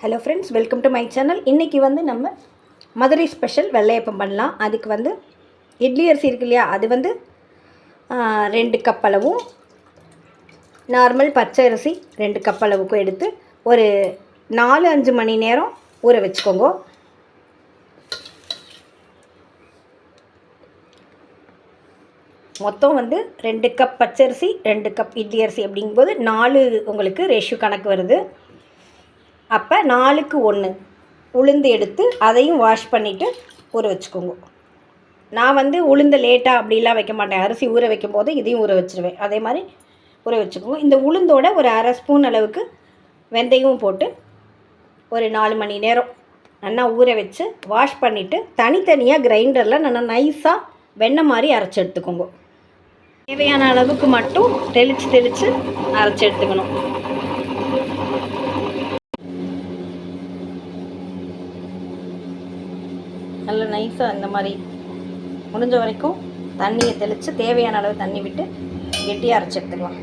Hello friends welcome to my channel இன்றைக்கி வந்து நம்ம மதுரை ஸ்பெஷல் வெள்ளையப்பம் பண்ணலாம். அதுக்கு வந்து இட்லி அரிசி இருக்கு இல்லையா? அது வந்து ரெண்டு கப் அளவும் நார்மல் பச்சை அரிசி ரெண்டு கப் அளவுக்கும் எடுத்து ஒரு நாலு அஞ்சு மணி நேரம் ஊற வச்சுக்கோங்க. மொத்தம் வந்து ரெண்டு கப் பச்சரிசி ரெண்டு கப் இட்லி அரிசி அப்படிங்கும்போது நாலு உங்களுக்கு ரேஷியோ கணக்கு வருது. அப்போ நாலுக்கு ஒன்று உளுந்து எடுத்து அதையும் வாஷ் பண்ணிவிட்டு ஊற வச்சுக்கோங்க. நான் வந்து உளுந்து லேட்டாக அப்படிலாம் வைக்க மாட்டேன். அரிசி ஊற வைக்கும் போது இதையும் ஊற வச்சுருவேன். அதே மாதிரி ஊற வச்சுக்கோங்க. இந்த உளுந்தோட ஒரு அரை ஸ்பூன் அளவுக்கு வெந்தயமும் போட்டு ஒரு நாலு மணி நேரம் நல்லா ஊற வச்சு வாஷ் பண்ணிவிட்டு தனித்தனியாக கிரைண்டரில் நல்லா நைஸாக வெண்ணெய் மாதிரி அரைச்சி எடுத்துக்கோங்க. தேவையான அளவுக்கு மட்டும் தெளித்து தெளித்து அரைச்சி எடுத்துக்கணும். நல்ல நைஸாக இந்த மாதிரி முடிஞ்ச வரைக்கும் தண்ணியை தெளித்து தேவையான அளவு தண்ணி விட்டு கெட்டியாக அரைச்சி எடுத்துக்கலாம்.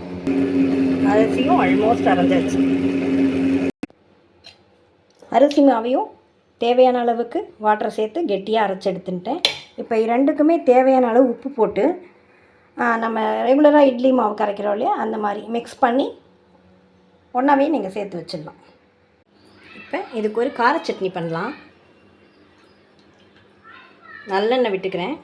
அரிசியும் ஆல்மோஸ்ட் அரைஞ்சாச்சு. அரிசி மாவையும் தேவையான அளவுக்கு வாட்டரை சேர்த்து கெட்டியாக அரைச்சி எடுத்துட்டேன். இப்போ ரெண்டுக்குமே தேவையான அளவு உப்பு போட்டு நம்ம ரெகுலராக இட்லி மாவு கரைக்கிறோம் இல்லையா? அந்த மாதிரி மிக்ஸ் பண்ணி ஒன்றாவே நீங்கள் சேர்த்து வச்சிடலாம். இப்போ இதுக்கு ஒரு கார சட்னி பண்ணலாம். நல்லெண்ணெய் விட்டுக்கிறேன்.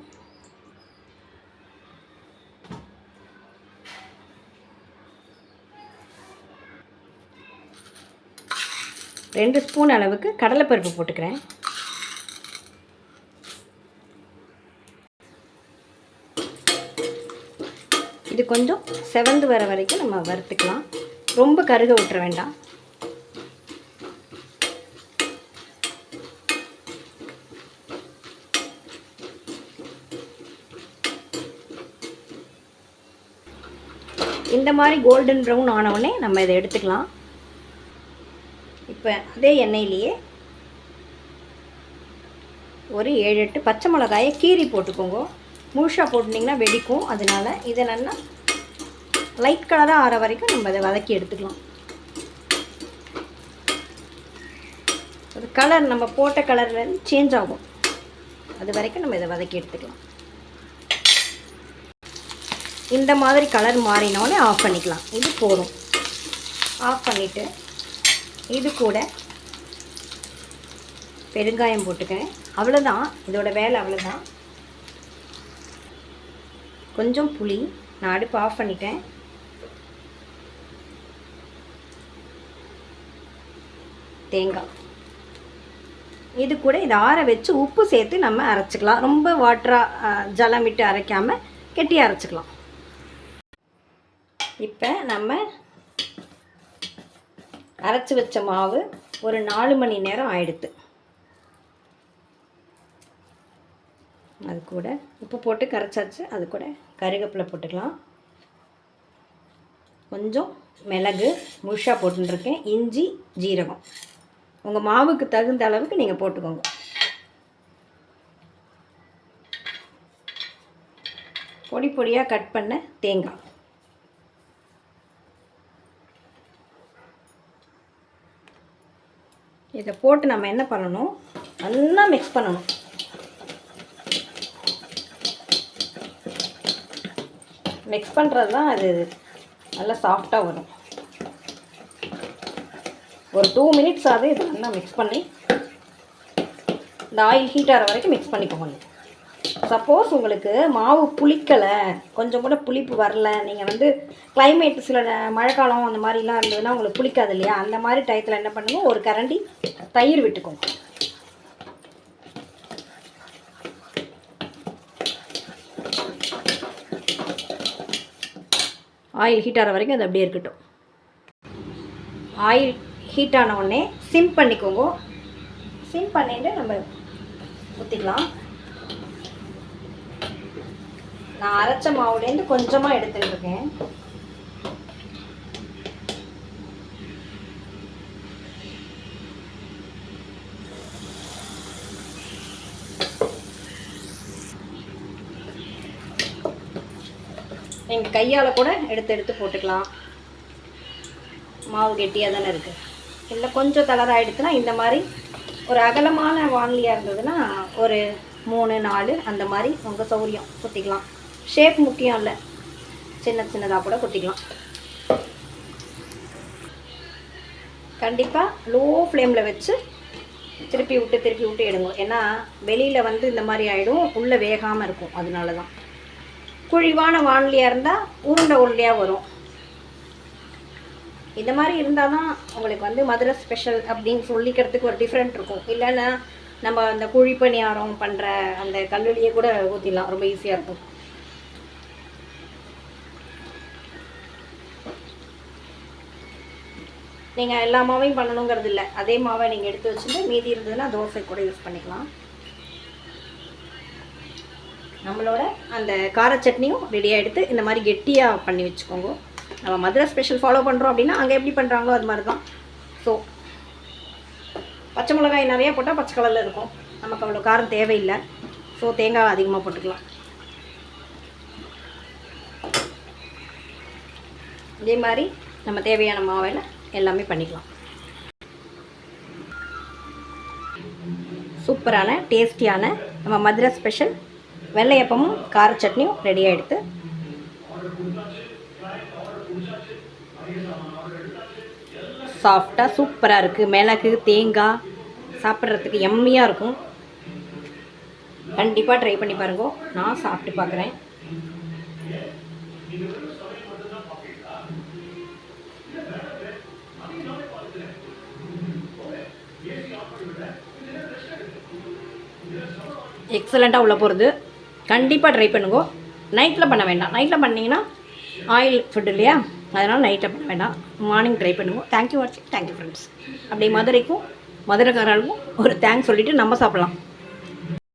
ரெண்டு ஸ்பூன் அளவுக்கு கடலைப்பருப்பு போட்டுக்கிறேன். இது கொஞ்சம் செவந்து வர வரைக்கும் நம்ம வறுத்துக்கலாம். ரொம்ப கருக விட்டுற வேண்டாம். இந்த மாதிரி கோல்டன் ப்ரௌன் ஆனவுடனே நம்ம இதை எடுத்துக்கலாம். இப்போ அதே எண்ணெயிலேயே ஒரு ஏழு எட்டு பச்சை மிளகாயை கீரி போட்டுக்கோங்க. முழுசாக போட்டுட்டிங்கன்னா வெடிக்கும். அதனால இதை நல்லா லைட் கலராக ஆற வரைக்கும் நம்ம அதை வதக்கி எடுத்துக்கலாம். அது கலர் நம்ம போட்ட கலரில் சேஞ்ச் ஆகும். அது வரைக்கும் நம்ம இதை வதக்கி எடுத்துக்கலாம். இந்த மாதிரி கலர் மாறினோடனே ஆஃப் பண்ணிக்கலாம். இது போதும். ஆஃப் பண்ணிவிட்டு இது கூட பெருங்காயம் போட்டுக்கிறேன். அவ்வளோதான் இதோட வேலை அவ்வளோதான் கொஞ்சம் புளி. நான் அடுப்பு ஆஃப் பண்ணிட்டேன். தேங்காய். இது கூட இதை ஆற வச்சு உப்பு சேர்த்து நம்ம அரைச்சிக்கலாம். ரொம்ப வாட்டராக ஜலம் விட்டு அரைக்காமல் கெட்டியாக அரைச்சிக்கலாம். இப்போ நம்ம அரைச்சி வச்ச மாவு ஒரு நாலு மணி நேரம் ஆயிடுத்து. அது கூட உப்பு போட்டு கரைச்சாச்சு. அது கூட கருவேப்பிலை போட்டுக்கலாம். கொஞ்சம் மிளகு முழுஷாக போட்டுருக்கேன். இஞ்சி ஜீரகம். உங்கள் மாவுக்கு தகுந்த அளவுக்கு நீங்கள் போட்டுக்கோங்க. பொடி பொடியாக கட் பண்ண தேங்காய். இதை போட்டு நம்ம என்ன பண்ணணும்? நல்லா மிக்ஸ் பண்ணணும். மிக்ஸ் பண்ணுறது தான் அது நல்லா சாஃப்டாக வரும். ஒரு டூ மினிட்ஸ் ஆகுது இதை நல்லா மிக்ஸ் பண்ணி இந்த ஆயில் ஹீட் ஆகிற வரைக்கும் மிக்ஸ் பண்ணிக்கோங்க. சப்போஸ் உங்களுக்கு மாவு புளிக்கலை கொஞ்சம் கூட புளிப்பு வரல நீங்கள் வந்து கிளைமேட் சில மழைக்காலம் அந்த மாதிரிலாம் இருந்ததுன்னா உங்களுக்கு புளிக்காது இல்லையா? அந்த மாதிரி டயத்தில் என்ன பண்ணுங்க? ஒரு கரண்டி தயிர் விட்டுக்கோங்க. ஆயில் ஹீட் ஆகிற வரைக்கும் அது அப்படியே இருக்கட்டும். ஆயில் ஹீட் ஆன உடனே சிம் பண்ணிக்கோங்க. சிம் பண்ணிட்டு நம்ம ஊற்றிக்கலாம் நான் அரைச்ச மாவுலேருந்து கொஞ்சமாக எடுத்துகிட்டு இருக்கேன் நீங்கள் கையால் கூட எடுத்து எடுத்து போட்டுக்கலாம். மாவு கெட்டியாக தானே இருக்குது இல்லை கொஞ்சம் தளராகிடுச்சுன்னா இந்த மாதிரி ஒரு அகலமான வானிலையாக இருந்ததுன்னா ஒரு மூணு நாலு அந்த மாதிரி உங்கள் சௌரியம். சுற்றிக்கலாம் ஷேப் முக்கியம் இல்லை. சின்ன சின்னதாக கூட கொட்டிக்கலாம். கண்டிப்பாக லோ ஃப்ளேமில் வச்சு திருப்பி விட்டு திருப்பி விட்டு எடுங்க. ஏன்னா வெளியில் வந்து இந்த மாதிரி ஆகிடும் உள்ளே வேகாமல் இருக்கும். அதனால தான் குழிவான வானிலையாக இருந்தால் உருண்டை உருண்டையாக வரும். இந்த மாதிரி இருந்தால் தான் உங்களுக்கு வந்து மதுரை ஸ்பெஷல் அப்படின்னு சொல்லிக்கிறதுக்கு ஒரு டிஃப்ரெண்ட் இருக்கும். இல்லைன்னா நம்ம அந்த குழி பணியாரம் பண்ணுற அந்த கல்லூரியை கூட ஊற்றிடலாம் ரொம்ப ஈஸியாக இருக்கும். நீங்கள் எல்லா மாவையும் பண்ணணுங்கிறது இல்லை அதே மாவை நீங்கள் எடுத்து வச்சுட்டு மீதி இருந்ததுன்னா தோசை கூட யூஸ் பண்ணிக்கலாம். நம்மளோட அந்த கார சட்னியும் ரெடியாக எடுத்து இந்த மாதிரி கெட்டியாக பண்ணி வச்சுக்கோங்க. நம்ம மதுரை ஸ்பெஷல் ஃபாலோ பண்ணுறோம் அப்படின்னா அங்கே எப்படி பண்ணுறாங்களோ அது மாதிரி தான் ஸோ பச்சை மிளகாய் நிறையா போட்டால் பச்சை கலரில் இருக்கும். நமக்கு அவ்வளோ காரம் தேவையில்லை. ஸோ தேங்காய் அதிகமாக போட்டுக்கலாம். இதே மாதிரி நம்ம தேவையான மாவில் எல்லாமே பண்ணிக்கலாம். சூப்பரான டேஸ்டியான நம்ம மதுரை ஸ்பெஷல் வெள்ளையப்பமும் கார சட்னியும் ரெடியாக எடுத்து. சாஃப்டாக சூப்பராக இருக்குது மிளகு தேங்காய் சாப்பிட்றதுக்கு எம்மியாக இருக்கும். கண்டிப்பாக ட்ரை பண்ணி பாருங்க. நான் சாப்பிட்டு பார்க்குறேன் எக்ஸலண்ட்டாக உள்ள போகிறது கண்டிப்பாக ட்ரை பண்ணுங்க. நைட்டில் பண்ண வேண்டாம். நைட்டில் பண்ணிங்கன்னா ஆயில் ஃபுட் இல்லையா? அதனால் நைட்டில் பண்ண வேண்டாம். மார்னிங் ட்ரை பண்ணுவோம் தேங்க்யூ வாட்சிங் தேங்க்யூ ஃப்ரெண்ட்ஸ் அப்படியே மதுரைக்கும் மதுரைக்காரர்களுக்கும் ஒரு தேங்க்ஸ் சொல்லிவிட்டு நம்ம சாப்பிட்லாம்.